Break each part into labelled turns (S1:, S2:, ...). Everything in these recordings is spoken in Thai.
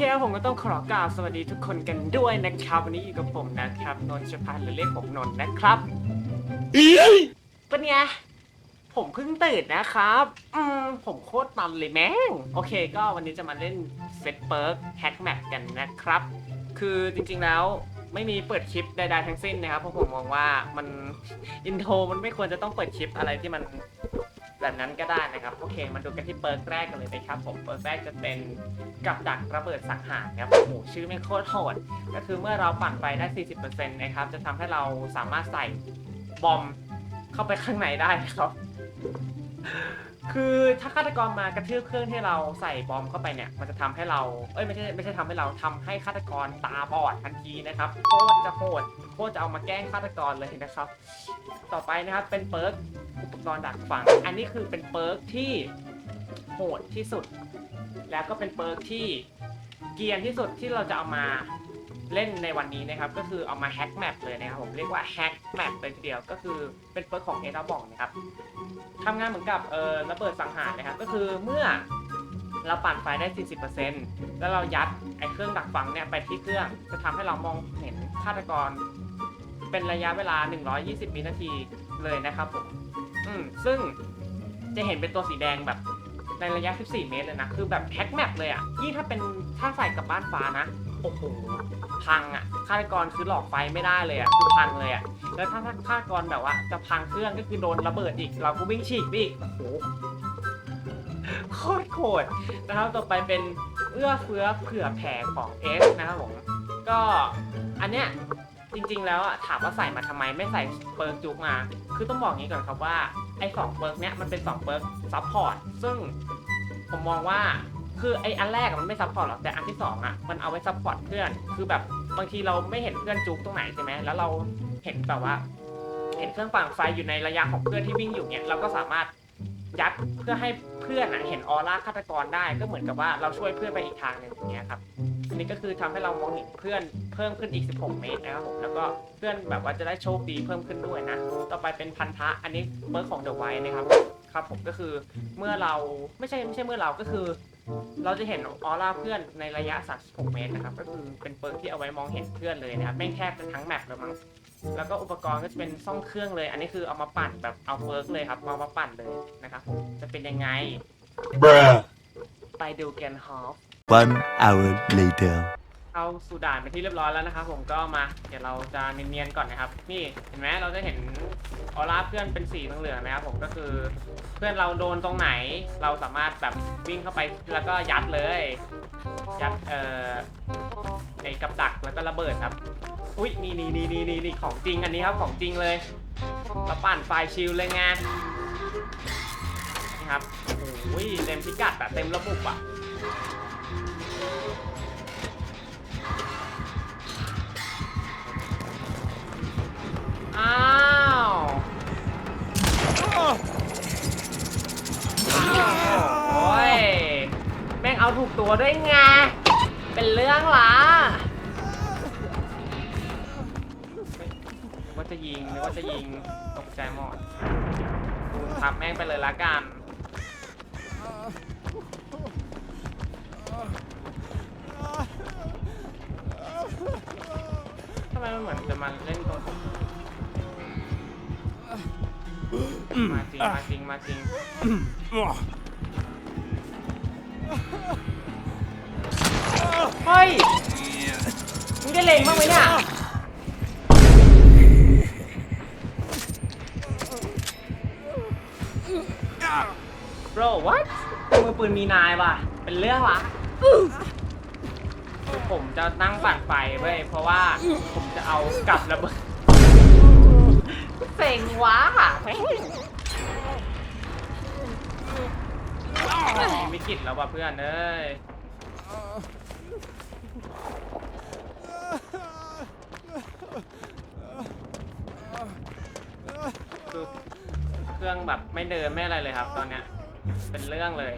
S1: เคครับผมก็ต้องขอกราบสวัสดีทุกคนกันด้วยนะครับ วันนี้อยู่กับผมนะครับนนท์ชพันธ์หรือเรียกผมนนท์นะครับเป็นไงผมเพิ่งตื่นนะครับ อืมผมโคตรตันเลยแม่ง โอเค ก็วันนี้จะมาเล่นเซตเปิร์กแฮกแมปกันนะครับ คือจริงๆแล้วไม่มีเปิดคลิปใดๆทั้งสิ้นนะครับเพราะผมมองว่ามันอินโทรมันไม่ควรจะต้องเปิดคลิปอะไรที่มัน แบบนั้นก็ได้นะครับ โอเค มาดูกันที่เปิร์กแรกกันเลยนะครับผม เปิร์กแรกจะเป็นกับดักระเบิดสังหารครับโอ้โหชื่อไม่โคตรโหด ก็คือเมื่อเราปั่นไปได้ 40%นะครับ จะทำให้เราสามารถใส่บอมเข้าไปข้างในได้นะครับ คือถ้าฆาตกรมากระทืบเครื่องที่เราใส่บอมเข้าไปเนี่ย มันจะทำให้เรา เอ้ยไม่ใช่ไม่ใช่ทำให้เราทำให้ฆาตกรตาบอดทันทีนะครับโคตรจะโหดโคตรจะเอามาแกล้งฆาตกรเลยนะครับ ต่อไปนะครับเป็นเปิร์ก อุปกรณ์ดักฟัง อันนี้คือเป็นเปิร์กที่โหดที่สุด แล้วก็เป็นเปิร์กที่เกียนที่สุดที่เราจะเอามาเล่นในวันนี้นะครับ ก็คือเอามาแฮกแมปเลยนะครับผมเรียกว่าแฮกแมปเลยทีเดียวก็คือเป็นเปิร์กของเอดาบองนะครับทำงานเหมือนกับเออระเบิดสังหารนะครับ ก็คือเมื่อเราปั่นไฟได้ 40%แล้วเรายัดไอ้เครื่องดักฟังเนี่ยไปที่เครื่องจะทำให้เรามองเห็นฆาตกร เป็นระยะเวลา 120วินาทีเลยนะครับผม อืมซึ่งจะเห็นเป็นตัวสีแดงแบบในระยะ 14 เมตรเลยนะ คือแบบแฮกแมปเลยอะ่ะยิ่ถ้าเป็นถ้าใส่กับบ้านฟ้านะ โอ้โห พังอะ่ะฆาตกรคือหลอกไฟไม่ได้เลยอะ่ะ คือพังเลยอะ่ะ แล้วถ้าถ้าฆาตกรแบบว่า จะพังเครื่องก็คือโดนระเบิดอีก เราก็วิ่งฉีกไปอีก โอ้โห โคตรโคตรนะครับ ต่อไปเป็นเอื้อเฟื้อเผื่อแผ่ของ S นะครับผม ก็อันเนี้ย จริง ๆ แล้วอะถามว่าใส่มาทำไมไม่ใส่เปิร์กจุกมา คือต้องบอกงี้ก่อนครับว่าไอ้สองเปิร์กเนี้ยมันเป็นสองเปิร์กซัพพอร์ตซึ่งผมมองว่าคือไอ้อันแรกอะมันไม่ซัพพอร์ตหรอกแต่อันที่สองอะมันเอาไว้ซัพพอร์ตเพื่อน คือแบบบางทีเราไม่เห็นเพื่อนจุกตรงไหนใช่ไหมแล้วเราเห็นแบบว่า เห็นเครื่องปั่นไฟอยู่ในระยะของเพื่อนที่วิ่งอยู่เนี่ยเราก็สามารถยัดเพื่อให้เพื่อนอะเห็นออร่าฆาตกรได้ก็เหมือนกับว่าเราช่วยเพื่อนไปอีกทางหนึ่งอย่างเงี้ยครับ นนี้ก็คือทำให้เรามองเห็นเพื่อนเพิ่มขึ้นอีก 16 เมตรนะครับผมแล้วก็เพื่อนแบบว่าจะได้โชคดีเพิ่มขึ้นด้วยนะ ต่อไปเป็นพันธะอันนี้เบิร์กของเดอะไวนะครับครับผมก็คือเมื่อเราไม่ใช่ไม่ใช่เมื่อเราก็คือ เราจะเห็นออร่าเพื่อนในระยะ 36 เมตรนะครับก็คือเป็นเปิร์กที่เอาไว้มองเห็นเพื่อนเลยนะครับแม่งแทบจะทั้งแมปเลยมั้งแล้วก็อุปกรณ์ก็จะเป็นซ่อมเครื่องเลย อันนี้คือเอามาปั่นแบบเอาเปิร์กเลยครับเอามาปั่นเลยนะครับผมจะเป็นยังไง
S2: Bruh.
S1: ไปดูกันฮอฟ
S2: One hour later.
S1: เข้าสู่ด่านไปนที่เรียบร้อยแล้วนะครับผมก็มา เดี๋ยวเราจะเนียนๆก่อนนะครับ นี่เห็นไหมเราจะเห็นออร่าเพื่อนเป็นสีเหลืองๆนะครับผมก็คือเพื่อนเราโดนตรงไหน เราสามารถแบบวิ่งเข้าไปแล้วก็ยัดเลย ยัดเอ่อไอ้กับดักแล้วก็ระเบิดครับ อุ้ยนี่นี่นี่นี่นี่นี่ของจริงอันนี้ครับของจริงเลยเราปั่นไฟชิลเลยไงนี่ครับโอ้ยเต็มพิกัดอะเต็มระบบอะ อ้าว โอ้ย แม่งเอาถูกตัวด้วยไง เป็นเรื่องละนึกว่าจะยิงนึกว่าจะยิงตกใจหมดทำแม่งไปเลยละกันำไมมันเหมือนจะมาเล่นตรงผมมาจริงมาจริงมาจริงเฮ้ยมึงได้เล็งบ้างไหมเนี่ย bro what มือปืนมีนายว่ะ เป็นเรื่องละ ผมจะนั่งปั่นไฟเว้ยเพราะว่าผมจะเอากลับระเบิดเซ็งวะแม่งมีวิกฤตแล้วว่ะเพื่อนเอ้ยคือเครื่องแบบไม่เดินไม่อะไรเลยครับ ตอนเนี้ยเป็นเรื่องเลย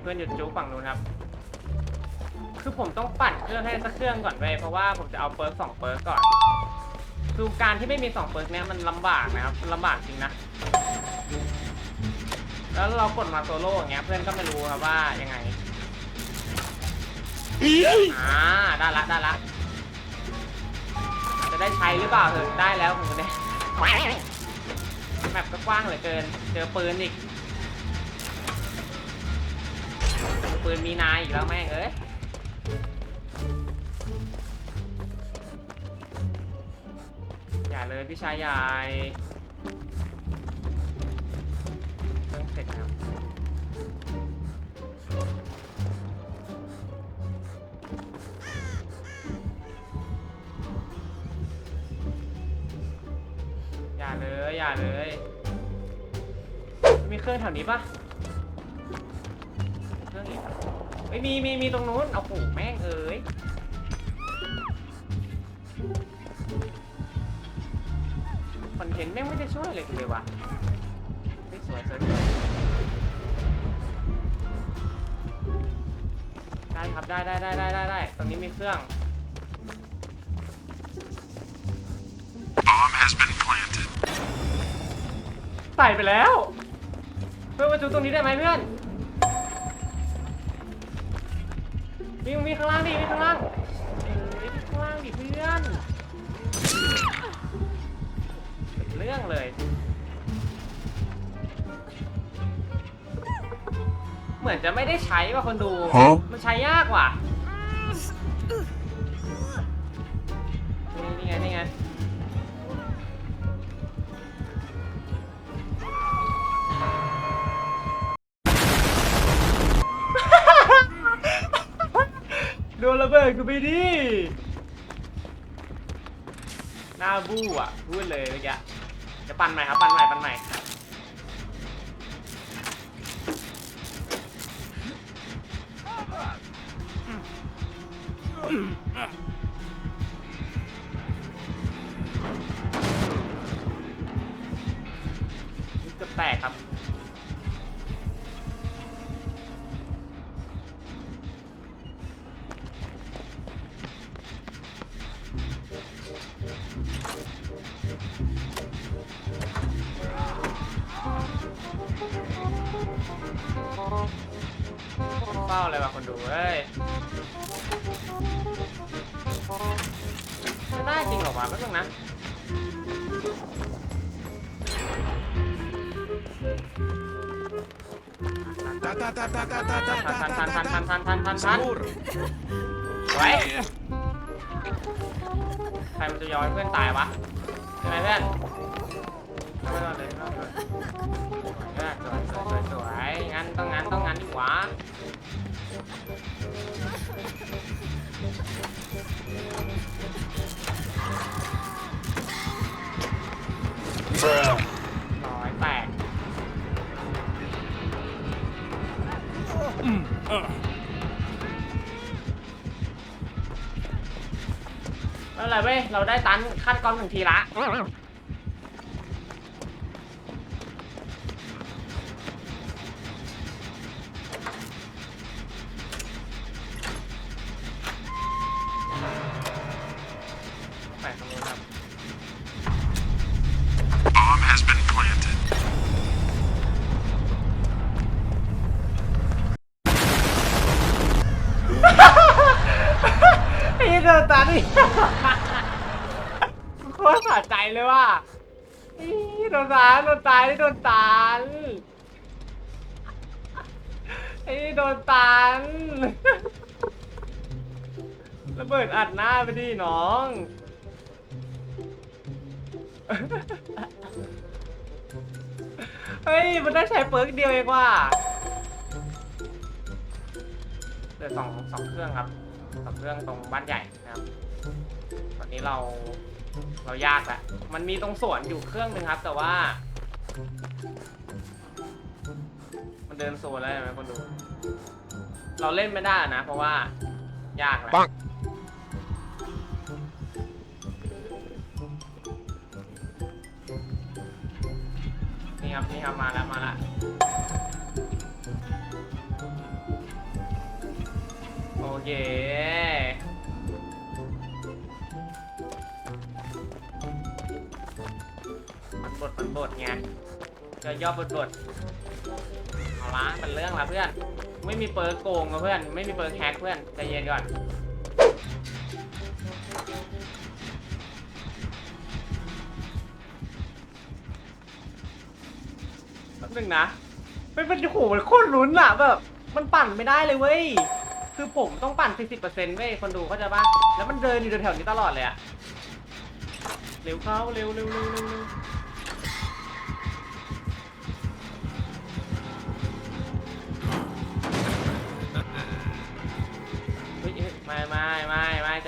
S1: เพื่อนหยุดจูฝั่งนู้นครับ คือผมต้องปั่นเครื่องให้สักเครื่องก่อนเว้ยเพราะว่าผมจะเอาเปิร์กสองเปิร์กก่อนคือการที่ไม่มีสองเปิร์กเนี้ยมันลำบากนะครับลำบากจริงนะ แล้วเรากดมาโซโล่อย่างเงี้ยเพื่อนก็ไม่รู้ครับว่ายังไงอ่าได้ละได้ละจะได้ใช้หรือเปล่าเถอะได้แล้วผมเนี่ยแมปก็กว้างเหลือเกิน เจอปืนอีก ปืนมีนายอีกแล้วแม่งเอ้ยอย่าเลยพี่ชายใหญ่เพิ่งเสร็จครับอย่าเลยอย่าเลย มีเครื่องแถวนี้ปะ ไม่มีมีมีตรงนู้นเอาโหแม่งเอ้ยคอนเทนต์แม่งไม่ได้ช่วยเลยกูเลยว่ะเฮ้ยสวยสวยสวยได้ครับได้ได้ได้ได้ได้ได้ตรงนี้มีเครื่อง
S3: Bomb has been planted.
S1: ใส่ไปแล้ว เพื่อนมาจูตรงนี้ได้ไหมเพื่อน วิ่งวิ่งข้างล่างดิวิ่งข้างล่างเอ้ยวิ่งข้างล่างดิเพื่อนเป็นเรื่องเลยเหมือนจะไม่ได้ใช้ว่ะคนดู
S2: ฮะ
S1: มันใช้ยากว่ะ นี่นี่ไงนี่ไง บิดกูไปดิหน้าบู้อะพูดเลยเมื่อกี้จะปั่นใหม่ครับปั่นใหม่ปั่นใหม่เกือบแตกครับ เฝ้าเลยว่ะคนดูเอ้ยไม่ได้จริงเหรอวะแป๊บนึงนะ
S3: Ta ta ta ta ta ta ta
S1: ทันทันทันทันทันทันทันทันทัน
S3: Seguro.
S1: ไว้ใครมันจะยอมเพื่อนตายวะยังไงเพื่อน ไม่เป็นไรเว้ย เราได้ตันขั้นกรหนึ่งทีละไปตรงนู้นครับ
S3: Bomb has been planted.
S1: ไอ้โดนตันอี ใจเลยว่ะอีโดนตันโดนตาโดนตันไอ้โดนตันระเบิดอัดหน้าไปดิน้องเฮ้ย มันได้ใช้เปิร์กเดียวเองว่ะเหลือสองสองเครื่องครับสองเครื่องตรงบ้านใหญ่นะครับ ตอนนี้เรา เรายากแหละมันมีตรงสวนอยู่เครื่องหนึ่งครับ แต่ว่า มันเดินโซนแล้วเห็นไหมคนดู เราเล่นไม่ได้นะ เพราะว่า ยากแหละ
S2: ปัง
S1: นี่ครับนี่ครับมาแล้วมาแล้วโอเค มันบดมันบดไงจะย่อบดบดเอาละเป็นเรื่องละเพื่อน ไม่มีเปิร์กโกงนะเพื่อน ไม่มีเปิร์กแฮกเพื่อนใจเย็นก่อนแป๊บนึงนะเป็นเป็นโอ้โหมันโคตรลุ้นอะแบบ มันปั่นไม่ได้เลยเว้ย คือผมต้องปั่น 40%เว้ย คนดูเข้าใจปะแล้วมันเดินอยู่แถวๆนี้ตลอดเลยอะเร็วเข้าเร็วเร็วเร็วเร็ว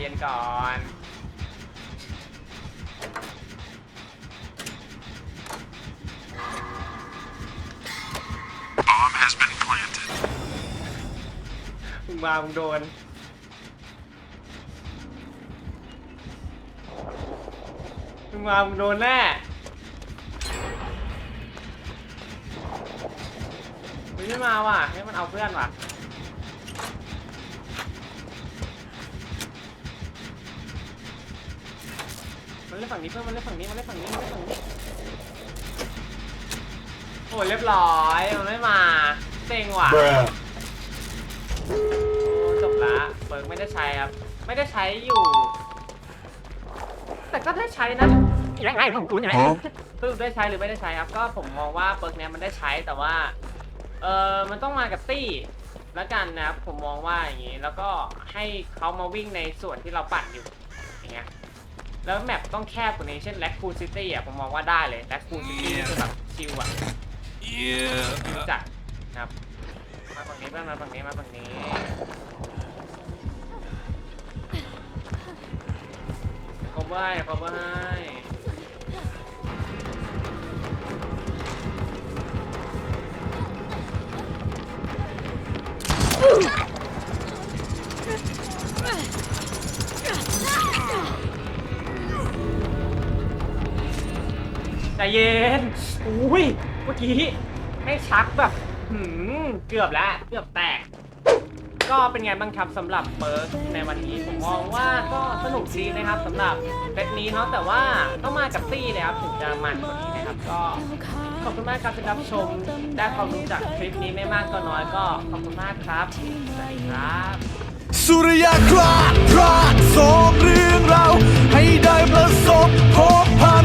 S1: เย็นก่อน
S3: Bomb has been planted.
S1: มึงมามึงโดน มึงมามึงโดนแน่ มึงไม่มาว่ะให้มันเอาเพื่อนว่ะ มันเล่นฝั่งนี้เพื่อนมันเล่นฝั่งนี้มันเล่นฝั่งนี้มันเล่นฝั่งนี้โอ้ยเรียบร้อยมันไม่มาเซ็งว่ะ
S2: Bruh.
S1: โอ้จบละเบิร์กไม่ได้ใช้ครับ ไม่ได้ใช้อยู่ แต่ก็ได้ใช้นะยังไงผมกูยังไง
S2: ฮะ
S1: สรุปได้ใช้หรือไม่ได้ใช้ครับ ก็ผมมองว่าเบิร์กเนี้ยมันได้ใช้แต่ว่า เออมันต้องมากับตี้แล้วกันนะครับ ผมมองว่าอย่างนี้ แล้วก็ให้เขามาวิ่งในส่วนที่เราปั่นอยู่ อย่างเงี้ย แล้วแมปต้องแคบกว่านี้เช่นแลคคูซิตี้อะผมมองว่าได้เลยแลคคูซิตี้นี่คือแบบชิลอะ
S3: Yeah.
S1: รู้จักนะครับ มาฝั่งนี้เพื่อนมาฝั่งนี้มาฝั่งนี้ขอบายขอบาย ใจเย็นอุ้ยเมื่อกี้ไม่ชักแบบหืมเกือบแล้วเกือบแตก ก็เป็นไงบ้างครับสำหรับเบิร์กในวันนี้ผมมองว่าก็สนุกดีนะครับสำหรับเซตนี้เนาะแต่ว่าต้องมากับตี้เลยครับถึงจะมันกว่านี้นะครับก็ขอบคุณมากครับที่รับชมได้ความรู้จากคลิปนี้ไม่มากก็น้อยก็ขอบคุณมากครับสวัสดีครับ
S4: สุริยคราดคราดสองเรื่องเราให้ได้ประสบพบพัน